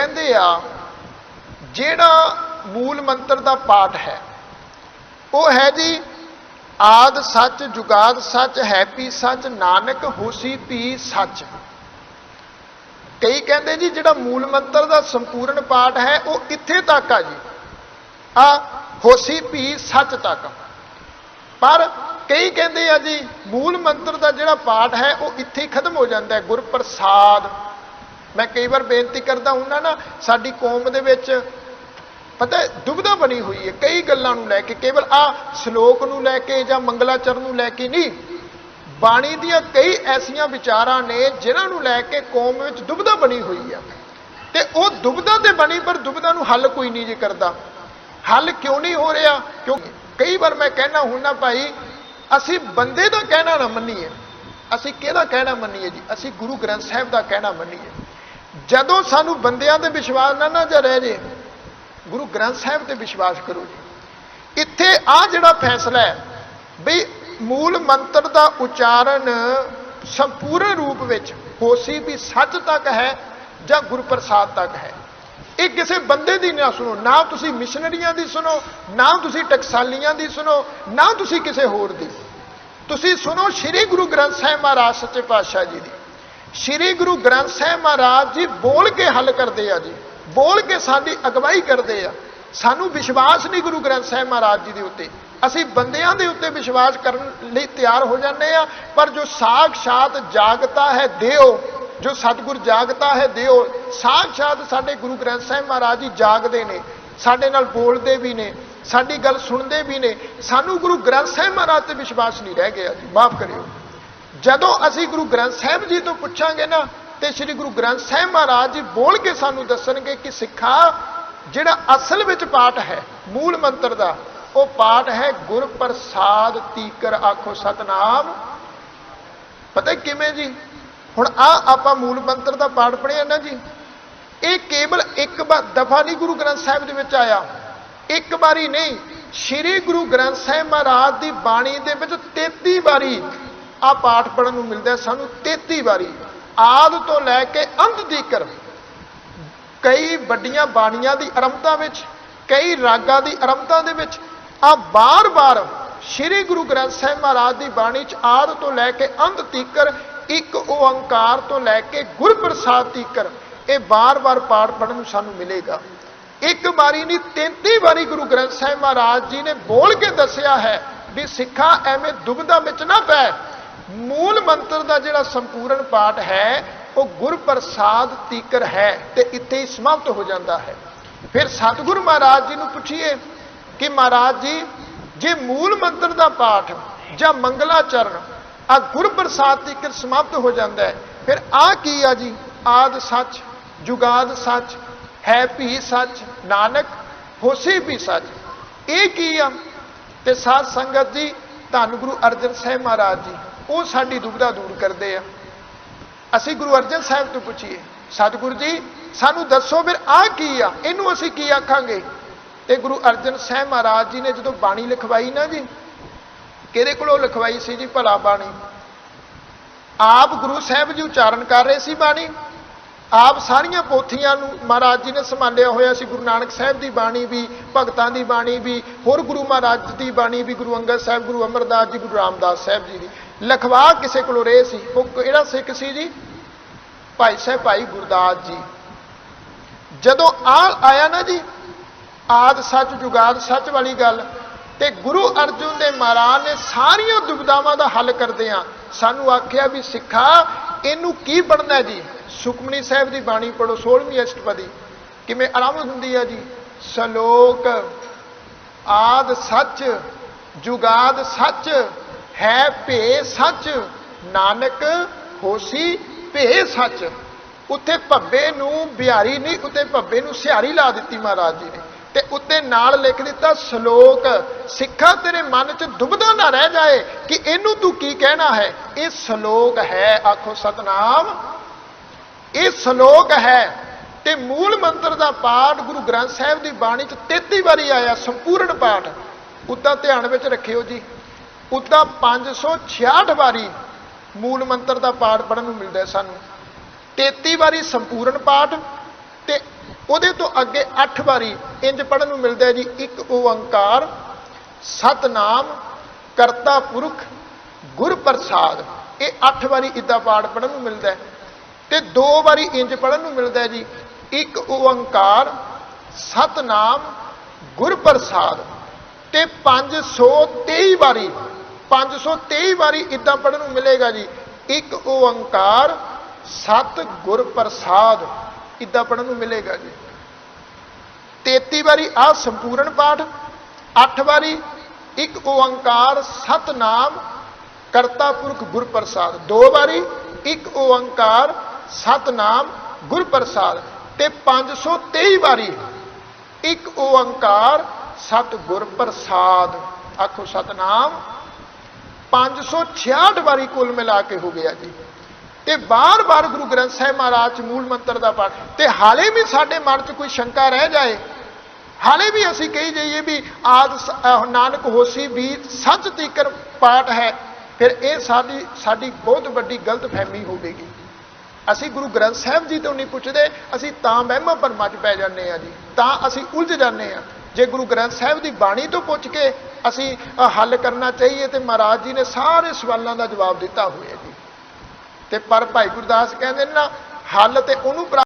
ਕਹਿੰਦੇ ਆ, ਜਿਹੜਾ ਮੂਲ ਮੰਤਰ ਦਾ ਪਾਠ ਹੈ, ਉਹ ਹੈ ਜੀ, ਆਦ ਸੱਚ ਜੁਗਾਦ ਸੱਚ ਹੈਪੀ ਸੱਚ, ਨਾਨਕ ਹੋਸੀ ਪੀ ਸੱਚ। ਕਈ ਕਹਿੰਦੇ ਜੀ, ਜਿਹੜਾ ਮੂਲ ਮੰਤਰ ਦਾ ਸੰਪੂਰਨ ਪਾਠ ਹੈ, ਉਹ ਇੱਥੇ ਤੱਕ ਆ ਜੀ? ਆ, ਹੋਸੀ ਪੀ ਸੱਚ ਤੱਕ। ਪਰ ਕਈ ਕਹਿੰਦੇ ਆ ਜੀ, ਮੂਲ ਮੰਤਰ ਦਾ ਜਿਹੜਾ ਪਾਠ ਹੈ, ਉਹ ਇੱਥੇ ਖਤਮ ਹੋ ਜਾਂਦਾ ਹੈ ਗੁਰ ਮੈਂ ਕਈ ਵਾਰ ਬੇਨਤੀ ਕਰਦਾ ਹੁੰਦਾ ਨਾ ਸਾਡੀ ਕੌਮ ਦੇ ਵਿੱਚ ਪਤਾ ਹੈ, ਦੁਬਿਧਾ ਬਣੀ ਹੋਈ ਹੈ ਕਈ ਗੱਲਾਂ ਨੂੰ ਲੈ ਕੇ ਕੇਵਲ ਆ ਸ਼ਲੋਕ ਨੂੰ ਲੈ ਕੇ ਜਾਂ ਮੰਗਲਾਚਰਨ ਨੂੰ ਲੈ ਕੇ ਨਹੀਂ। ਬਾਣੀ ਦੀਆਂ ਕਈ ਐਸੀਆਂ ਵਿਚਾਰਾਂ ਨੇ ਜਿਨ੍ਹਾਂ ਨੂੰ ਲੈ ਕੇ ਕੌਮ ਵਿੱਚ ਦੁਬਿਧਾ ਬਣੀ ਹੋਈ ਆ। ਤੇ ਉਹ ਦੁਬਿਧਾ ਤੇ ਬਣੀ ਪਰ ਦੁਬਿਧਾ ਨੂੰ ਹੱਲ ਕੋਈ ਨਹੀਂ ਜੀ ਕਰਦਾ। ਹੱਲ ਕਿਉਂ ਨਹੀਂ ਹੋ ਰਿਹਾ? ਕਿਉਂਕਿ ਕਈ ਵਾਰ ਮੈਂ ਕਹਿਣਾ ਹੁੰਨਾ ਭਾਈ ਅਸੀਂ ਬੰਦੇ ਦਾ ਕਹਿਣਾ ਨਾ ਮੰਨੀਏ। ਅਸੀਂ ਕਿਹਦਾ ਕਹਿਣਾ ਮੰਨੀਏ ਜੀ? ਅਸੀਂ ਗੁਰੂ ਗ੍ਰੰਥ ਸਾਹਿਬ ਦਾ ਕਹਿਣਾ ਮੰਨੀਏ। ਜਦੋਂ ਸਾਨੂੰ ਬੰਦਿਆਂ ਤੇ ਵਿਸ਼ਵਾਸ ਨਾ ਨਾ ਜਾ ਰਹਿ ਜੇ, ਗੁਰੂ ਗ੍ਰੰਥ ਸਾਹਿਬ ਤੇ ਵਿਸ਼ਵਾਸ ਕਰੋ ਜੀ। ਇੱਥੇ ਆ ਜਿਹੜਾ ਫੈਸਲਾ ਹੈ ਵੀ ਮੂਲ ਮੰਤਰ ਦਾ ਉਚਾਰਨ ਸੰਪੂਰਨ ਰੂਪ ਵਿੱਚ ਹੋਸੀ ਵੀ ਸੱਚ ਤੱਕ ਹੈ ਜਾਂ ਗੁਰਪ੍ਰਸਾਦ ਤੱਕ ਹੈ। ਇਹ ਕਿਸੇ ਬੰਦੇ ਦੀ ਨਾ ਸੁਣੋ, ਨਾ ਤੁਸੀਂ ਮਿਸ਼ਨਰੀਆਂ ਦੀ ਸੁਣੋ, ਨਾ ਤੁਸੀਂ ਟਕਸਾਲੀਆਂ ਦੀ ਸੁਣੋ, ਨਾ ਤੁਸੀਂ ਕਿਸੇ ਹੋਰ ਦੀ। ਤੁਸੀਂ ਸੁਣੋ, ਸ੍ਰੀ ਗੁਰੂ ਗ੍ਰੰਥ ਸਾਹਿਬ ਮਹਾਰਾਜ ਸੱਚੇ ਪਾਤਸ਼ਾਹ ਜੀ ਦੀ। ਸ੍ਰੀ ਗੁਰੂ ਗ੍ਰੰਥ ਸਾਹਿਬ ਮਹਾਰਾਜ ਜੀ ਬੋਲ ਕੇ ਹੱਲ ਕਰਦੇ ਆ ਜੀ, ਬੋਲ ਕੇ ਸਾਡੀ ਅਗਵਾਈ ਕਰਦੇ ਆ। ਸਾਨੂੰ ਵਿਸ਼ਵਾਸ ਨਹੀਂ ਗੁਰੂ ਗ੍ਰੰਥ ਸਾਹਿਬ ਮਹਾਰਾਜ ਜੀ ਦੇ ਉੱਤੇ। ਅਸੀਂ ਬੰਦਿਆਂ ਦੇ ਉੱਤੇ ਵਿਸ਼ਵਾਸ ਕਰਨ ਲਈ ਤਿਆਰ ਹੋ ਜਾਂਦੇ ਆ, ਪਰ ਜੋ ਸਾਖਸ਼ਾਤ ਜਾਗਤਾ ਹੈ, ਦਿਓ। ਜੋ ਸਤਿਗੁਰ ਜਾਗਤਾ ਹੈ, ਦਿਓ। ਸਾਖਸ਼ਾਤ ਸਾਡੇ ਗੁਰੂ ਗ੍ਰੰਥ ਸਾਹਿਬ ਮਹਾਰਾਜ ਜੀ ਜਾਗਦੇ ਨੇ, ਸਾਡੇ ਨਾਲ ਬੋਲਦੇ ਵੀ ਨੇ, ਸਾਡੀ ਗੱਲ ਸੁਣਦੇ ਵੀ ਨੇ। ਸਾਨੂੰ ਗੁਰੂ ਗ੍ਰੰਥ ਸਾਹਿਬ ਮਹਾਰਾਜ ਤੇ ਵਿਸ਼ਵਾਸ ਨਹੀਂ ਰਹਿ ਗਿਆ ਜੀ, ਮਾਫ ਕਰਿਓ। ਜਦੋਂ ਅਸੀਂ ਗੁਰੂ ਗ੍ਰੰਥ ਸਾਹਿਬ ਜੀ ਤੋਂ ਪੁੱਛਾਂਗੇ ਨਾ, ਤੇ ਸ੍ਰੀ ਗੁਰੂ ਗ੍ਰੰਥ ਸਾਹਿਬ ਮਹਾਰਾਜ ਜੀ ਬੋਲ ਕੇ ਸਾਨੂੰ ਦੱਸਣਗੇ ਕਿ ਸਿੱਖਾ ਜਿਹੜਾ ਅਸਲ ਵਿੱਚ ਪਾਠ ਹੈ, ਮੂਲ ਮੰਤਰ ਦਾ, ਉਹ ਪਾਠ ਹੈ ਗੁਰ ਪ੍ਰਸਾਦ ਤੀਕਰ ਆਖੋ ਸਤਨਾਮ। ਪਤਾ ਕਿਵੇਂ ਜੀ? ਹੁਣ ਆ ਆਪਾਂ ਮੂਲ ਮੰਤਰ ਦਾ ਪਾਠ ਪੜ੍ਹਿਆ ਨਾ ਜੀ। ਇਹ ਕੇਵਲ ਇੱਕ ਦਫਾ ਨਹੀਂ ਗੁਰੂ ਗ੍ਰੰਥ ਸਾਹਿਬ ਦੇ ਵਿੱਚ ਆਇਆ। ਇੱਕ ਵਾਰੀ ਨਹੀਂ, ਸ੍ਰੀ ਗੁਰੂ ਗ੍ਰੰਥ ਸਾਹਿਬ ਮਹਾਰਾਜ ਦੀ ਬਾਣੀ ਦੇ ਵਿੱਚ 33 ਵਾਰੀ ਆ ਪਾਠ ਪੜਨ ਨੂੰ ਮਿਲਦਾ ਸਾਨੂੰ 33 ਵਾਰੀ। ਆਦ ਤੋਂ ਲੈ ਕੇ ਅੰਤ ਤੀਕਰ ਕਈ ਵੱਡੀਆਂ ਬਾਣੀਆਂ ਦੀ ਆਰੰਭਤਾ ਵਿੱਚ, ਕਈ ਰਾਗਾਂ ਦੀ ਆਰੰਭਤਾ ਦੇ ਵਿੱਚ, ਆ ਬਾਰ-ਬਾਰ ਸ੍ਰੀ ਗੁਰੂ ਗ੍ਰੰਥ ਸਾਹਿਬ ਮਹਾਰਾਜ ਦੀ ਬਾਣੀ ਚ ਆਦ ਤੋਂ ਲੈ ਕੇ ਅੰਤ ਤੀਕਰ ਇੱਕ ਓੰਕਾਰ ਤੋਂ ਲੈ ਕੇ ਗੁਰਪ੍ਰਸਾਦ ਤੀਕਰ ਇਹ ਬਾਰ-ਬਾਰ ਪਾਠ ਪੜਨ ਨੂੰ ਸਾਨੂੰ ਮਿਲੇਗਾ। ਇੱਕ ਵਾਰੀ ਨਹੀਂ 33 ਵਾਰੀ ਗੁਰੂ ਗ੍ਰੰਥ ਸਾਹਿਬ ਮਹਾਰਾਜ ਜੀ ਨੇ ਬੋਲ ਕੇ ਦੱਸਿਆ ਹੈ ਵੀ ਸਿੱਖਾ ਐਵੇਂ ਦੁਬਿਧਾ ਵਿੱਚ ਨਾ ਪੈ। ਮੂਲ ਮੰਤਰ ਦਾ ਜਿਹੜਾ ਸੰਪੂਰਨ ਪਾਠ ਹੈ, ਉਹ ਗੁਰਪ੍ਰਸਾਦ ਤੀਕਰ ਹੈ ਤੇ ਇੱਥੇ ਹੀ ਸਮਾਪਤ ਹੋ ਜਾਂਦਾ ਹੈ। ਫਿਰ ਸਤਿਗੁਰੂ ਮਹਾਰਾਜ ਜੀ ਨੂੰ ਪੁੱਛੀਏ ਕਿ ਮਹਾਰਾਜ ਜੀ, ਜੇ ਮੂਲ ਮੰਤਰ ਦਾ ਪਾਠ ਜਾਂ ਮੰਗਲਾਚਰਨ ਆ ਗੁਰਪ੍ਰਸਾਦ ਤੀਕਰ ਸਮਾਪਤ ਹੋ ਜਾਂਦਾ ਹੈ, ਫਿਰ ਆ ਕੀ ਆ ਜੀ? ਆਦ ਸੱਚ, ਜੁਗਾਦ ਸੱਚ, ਹੈ ਵੀ ਸੱਚ, ਨਾਨਕ, ਹੋਸੀ ਵੀ ਸੱਚ। ਇਹ ਕੀ ਆ? ਤੇ ਸਾਧ ਸੰਗਤ ਜੀ, ਧੰਨ ਗੁਰੂ ਅਰਜਨ ਸਾਹਿਬ ਮਹਾਰਾਜ ਜੀ। ਉਹ ਸਾਡੀ ਦੁਬਿਧਾ ਦੂਰ ਕਰਦੇ ਆ। ਅਸੀਂ ਗੁਰੂ ਅਰਜਨ ਸਾਹਿਬ ਤੋਂ ਪੁੱਛੀਏ, ਸਤਿਗੁਰੂ ਜੀ, ਸਾਨੂੰ ਦੱਸੋ ਫਿਰ ਆ ਕੀ ਆ? ਇਹਨੂੰ ਅਸੀਂ ਕੀ ਆਖਾਂਗੇ? ਤੇ ਗੁਰੂ ਅਰਜਨ ਸਾਹਿਬ ਮਹਾਰਾਜ ਜੀ ਨੇ ਜਦੋਂ ਬਾਣੀ ਲਿਖਵਾਈ ਨਾ ਜੀ, ਕਿਹਦੇ ਕੋਲੋਂ ਲਿਖਵਾਈ ਸੀ ਜੀ ਭਲਾ ਬਾਣੀ? ਆਪ ਗੁਰੂ ਸਾਹਿਬ ਜੀ ਉਚਾਰਨ ਕਰ ਰਹੇ ਸੀ ਬਾਣੀ। ਆਪ ਸਾਰੀਆਂ ਪੋਥੀਆਂ ਨੂੰ ਮਹਾਰਾਜ ਜੀ ਨੇ ਸੰਭਾਲਿਆ ਹੋਇਆ ਸੀ। ਗੁਰੂ ਨਾਨਕ ਸਾਹਿਬ ਦੀ ਬਾਣੀ ਵੀ, ਭਗਤਾਂ ਦੀ ਬਾਣੀ ਵੀ, ਹੋਰ ਗੁਰੂ ਮਹਾਰਾਜ ਦੀ ਬਾਣੀ ਵੀ, ਗੁਰੂ ਅੰਗਦ ਸਾਹਿਬ, ਗੁਰੂ ਅਮਰਦਾਸ ਜੀ, ਗੁਰੂ ਰਾਮਦਾਸ ਸਾਹਿਬ ਜੀ ਦੀ। ਲਖਵਾ ਕਿਸੇ ਕੋਲੋਂ ਰਹੇ ਸੀ। ਉਹ ਕਿਹੜਾ ਸਿੱਖ ਸੀ ਜੀ? ਭਾਈ ਸਾਹਿਬ, ਭਾਈ ਗੁਰਦਾਸ ਜੀ। ਜਦੋਂ ਆ ਆਇਆ ਨਾ ਜੀ, ਆਦ ਸੱਚ ਜੁਗਾਦ ਸੱਚ ਵਾਲੀ ਗੱਲ, ਤੇ ਗੁਰੂ ਅਰਜੁਨ ਦੇ ਮਹਾਰਾਜ ਨੇ ਸਾਰੀਆਂ ਦੁਬਿਧਾਵਾਂ ਦਾ ਹੱਲ ਕਰਦੇ ਆ। ਸਾਨੂੰ ਆਖਿਆ ਵੀ, ਸਿੱਖਾ, ਇਹਨੂੰ ਕੀ ਪੜਨਾ ਜੀ? ਸੁਖਮਨੀ ਸਾਹਿਬ ਦੀ ਬਾਣੀ ਪੜੋ 16ਵੀਂ ਅਸ਼ਟਪਦੀ। ਕਿਵੇਂ ਆਰੰਭ ਹੁੰਦੀ ਹੈ ਜੀ? ਸ਼ਲੋਕ, ਆਦ ਸੱਚ, ਜੁਗਾਦ ਸੱਚ ਹੈ ਭੇ ਸੱਚ, ਨਾਨਕ ਹੋਸੀ ਭੇ ਸੱਚ। ਉੱਥੇ ਭੱਬੇ ਨੂੰ ਬਿਹਾਰੀ ਨਹੀਂ ਉੱਤੇ ਭੱਬੇ ਨੂੰ ਸਿਹਾਰੀ ਲਾ ਦਿੱਤੀ ਮਹਾਰਾਜ ਜੀ ਨੇ। ਤੇ ਉੱਤੇ ਨਾਲ ਲਿਖ ਦਿੱਤਾ, ਸ਼ਲੋਕ, ਸਿੱਖਾ ਤੇਰੇ ਮਨ 'ਚ ਦੁਬਦਾ ਨਾ ਰਹਿ ਜਾਏ ਕਿ ਇਹਨੂੰ ਤੂੰ ਕੀ ਕਹਿਣਾ ਹੈ? ਇਹ ਸ਼ਲੋਕ ਹੈ, ਆਖੋ ਸਤਨਾਮ। ਇਹ ਸ਼ਲੋਕ ਹੈ ਤੇ ਮੂਲ ਮੰਤਰ ਦਾ ਪਾਠ ਗੁਰੂ ਗ੍ਰੰਥ ਸਾਹਿਬ ਦੀ ਬਾਣੀ 'ਚ 33 ਵਾਰੀ ਆਇਆ, ਸੰਪੂਰਨ ਪਾਠ। ਉੱਦਾਂ ਧਿਆਨ ਵਿੱਚ ਰੱਖਿਓ ਜੀ। ਉੱਦਾਂ 566 ਵਾਰੀ ਮੂਲ ਮੰਤਰ ਦਾ ਪਾਠ ਪੜਨ ਨੂੰ ਮਿਲਦਾ ਸਾਨੂੰ। 33 ਵਾਰੀ ਸੰਪੂਰਨ ਪਾਠ ਤੇ ਉਹਦੇ ਤੋਂ ਅੱਗੇ 8 ਵਾਰੀ ਇੰਜ ਪੜਨ ਨੂੰ ਮਿਲਦਾ ਜੀ, ਇੱਕ ਓੰਕਾਰ, ਸਤਨਾਮ, ਕਰਤਾ ਪੁਰਖ ਗੁਰ ਪ੍ਰਸਾਦ ਇਹ 8 ਵਾਰੀ ਇਦਾਂ ਪਾਠ ਪੜਨ ਨੂੰ ਮਿਲਦਾ ਹੈ। ਤੇ ਦੋ ਵਾਰੀ ਇੰਜ ਪੜਨ ਨੂੰ ਮਿਲਦਾ ਜੀ, ਇੱਕ ਓੰਕਾਰ, ਸਤਨਾਮ ਗੁਰ ਪ੍ਰਸਾਦ ਤੇ 523 ਵਾਰੀ 523 ਵਾਰੀ ਇਦਾਂ ਪੜਨ ਨੂੰ ਮਿਲੇਗਾ ਜੀ। ਇੱਕ ਓੰਕਾਰ, ਸਤ ਗੁਰ ਪ੍ਰਸਾਦ ਇਦਾਂ ਪੜਨ ਨੂੰ ਮਿਲੇਗਾ ਜੀ। 33 ਵਾਰੀ ਆ ਸੰਪੂਰਨ ਪਾਠ 8 ਵਾਰੀ ਇੱਕ ਓੰਕਾਰ, ਸਤਨਾਮ ਕਰਤਾ ਪੁਰਖ ਗੁਰ ਪ੍ਰਸਾਦ। ਦੋ ਵਾਰੀ ਇੱਕ ਓੰਕਾਰ, ਸਤਨਾਮ, ਗੁਰ ਪ੍ਰਸਾਦ। ਤੇ 523 ਵਾਰੀ ਇੱਕ ਓੰਕਾਰ ਸਤ ਗੁਰ ਪ੍ਰਸਾਦ। ਆਖੋ ਸਤਨਾਮ 566 ਵਾਰੀ ਕੁੱਲ ਮਿਲਾ ਕੇ ਹੋ ਗਿਆ ਜੀ। ਤੇ ਬਾਰ-ਬਾਰ ਗੁਰੂ ਗ੍ਰੰਥ ਸਾਹਿਬ ਮਹਾਰਾਜ ਚ ਮੂਲ ਮੰਤਰ ਦਾ ਪਾਠ, ਤੇ ਹਾਲੇ ਵੀ ਸਾਡੇ ਮਨ 'ਚ ਕੋਈ ਸ਼ੰਕਾ ਰਹਿ ਜਾਏ, ਹਾਲੇ ਵੀ ਅਸੀਂ ਕਹੀ ਜਾਈਏ ਵੀ ਆਦ ਨਾਨਕ ਹੋਸੀ ਵੀ ਸੱਚ ਤੀਕਰ ਪਾਠ ਹੈ, ਫਿਰ ਇਹ ਸਾਡੀ ਸਾਡੀ ਬਹੁਤ ਵੱਡੀ ਗਲਤ ਫਹਿਮੀ ਹੋਵੇਗੀ। ਅਸੀਂ ਗੁਰੂ ਗ੍ਰੰਥ ਸਾਹਿਬ ਜੀ ਤੋਂ ਨਹੀਂ ਪੁੱਛਦੇ, ਅਸੀਂ ਤਾਂ ਵਹਿਮਾਂ ਭਰਮਾਂ 'ਚ ਪੈ ਜਾਂਦੇ ਆ ਜੀ, ਤਾਂ ਅਸੀਂ ਉਲਝ ਜਾਂਦੇ ਆ ਜੇ ਗੁਰੂ ਗ੍ਰੰਥ ਸਾਹਿਬ ਦੀ ਬਾਣੀ ਤੋਂ ਪੁੱਛ ਕੇ ਅਸੀਂ ਹੱਲ ਕਰਨਾ ਚਾਹੀਏ ਤੇ ਮਹਾਰਾਜ ਜੀ ਨੇ ਸਾਰੇ ਸਵਾਲਾਂ ਦਾ ਜਵਾਬ ਦਿੱਤਾ ਹੋਇਆ ਜੀ। ਤੇ ਪਰ ਭਾਈ ਗੁਰਦਾਸ ਕਹਿੰਦੇ ਨਾ ਹੱਲ ਤੇ ਉਹਨੂੰ ਪ੍ਰਾਪਤ